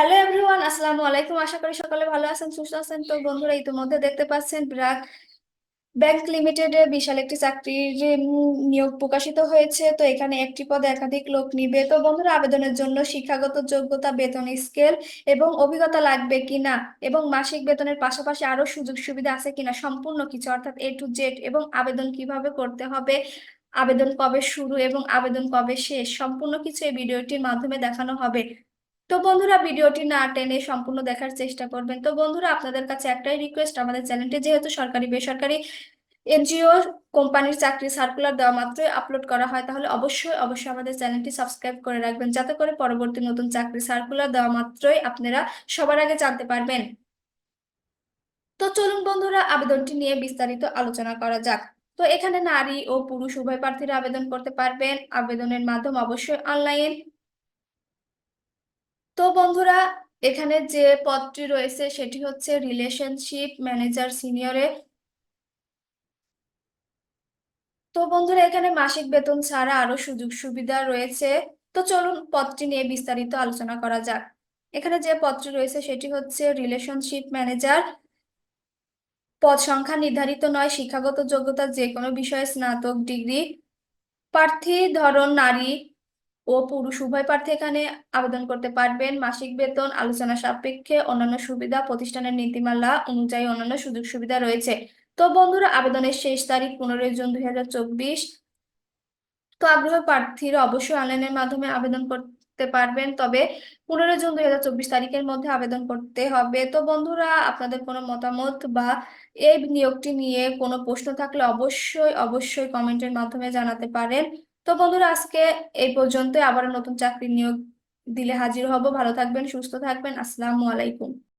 Hello everyone আসসালামু আলাইকুম আশা করি সকালে ভালো আছেন সুস্থ আছেন তো বন্ধুরা ইতিমধ্যে দেখতে পাচ্ছেন ব্র্যাক ব্যাংক লিমিটেডে বিশাল একটি চাকরির নিয়োগ প্রকাশিত হয়েছে তো এখানে একটি পদে একাধিক লোক নিবে তো বন্ধুরা আবেদনের জন্য শিক্ষাগত যোগ্যতা বেতন স্কেল এবং অভিজ্ঞতা লাগবে কিনা এবং মাসিক বেতনের পাশাপাশি আরও সুযোগ সুবিধা আছে কিনা সম্পূর্ণ কিছু, অর্থাৎ এ টু জেড এবং আবেদন কীভাবে করতে হবে, আবেদন কবে শুরু এবং আবেদন কবে শেষ, সম্পূর্ণ কিছু এই ভিডিওটির মাধ্যমে দেখানো হবে। তো বন্ধুরা ভিডিওটি না টেনে সম্পূর্ণ দেখার চেষ্টা করবেন। তো বন্ধুরা আপনাদের কাছে একটাই রিকোয়েস্ট আমাদের চ্যানেলটি যেহেতু সরকারি, বেসরকারি এনজিও কোম্পানির চাকরি সার্কুলার দেওয়া মাত্রই আপলোড করা হয়, তাহলে অবশ্যই অবশ্যই আমাদের চ্যানেলটি সাবস্ক্রাইব করে রাখবেন, যাতে করে পরবর্তী নতুন চাকরি সার্কুলার দেওয়া মাত্রই আপনারা সবার আগে জানতে পারবেন। তো চলুন বন্ধুরা, আবেদনটি নিয়ে বিস্তারিত আলোচনা করা যাক। তো এখানে নারী ও পুরুষ উভয় প্রার্থীরা আবেদন করতে পারবেন। আবেদনের মাধ্যম অবশ্যই অনলাইন তো বন্ধুরা, এখানে যে পদটি রয়েছে সেটি হচ্ছে রিলেশনশিপ ম্যানেজার সিনিয়রে তো বন্ধুরা, এখানে মাসিক বেতন ছাড়া আরও সুযোগ সুবিধা রয়েছে। তো চলুন পদটি নিয়ে বিস্তারিত আলোচনা করা যাক। এখানে যে পদটি রয়েছে সেটি হচ্ছে রিলেশনশিপ ম্যানেজার পদ সংখ্যা নির্ধারিত নয়, শিক্ষাগত যোগ্যতা যে কোনো বিষয়ে স্নাতক, ডিগ্রি। প্রার্থী ধরন নারী। ও পুরুষ উভয় প্রার্থী এখানে আবেদন করতে পারবেন। মাসিক বেতন, আলোচনা সাপেক্ষে অন্যান্য সুবিধা, প্রতিষ্ঠানের নীতিমালা অনুযায়ী অন্যান্য সুযোগ সুবিধা রয়েছে। তো বন্ধুরা, আবেদনের শেষ তারিখ পনেরোই জুন দুই হাজার চব্বিশ। তো আগ্রহী প্রার্থীরা অবশ্যই অনলাইনের মাধ্যমে আবেদন করতে পারবেন, তবে পনেরো জুন দুই হাজার চব্বিশ তারিখের মধ্যে আবেদন করতে হবে। তো বন্ধুরা, আপনাদের কোনো মতামত বা এই নিয়োগটি নিয়ে কোনো প্রশ্ন থাকলে অবশ্যই অবশ্যই কমেন্টের মাধ্যমে জানাতে পারেন। তো বন্ধুরা, আজকে এই পর্যন্ত আবার নতুন চাকরি নিয়োগ দিলে হাজির হব। ভালো থাকবেন, সুস্থ থাকবেন। আসসালামু আলাইকুম।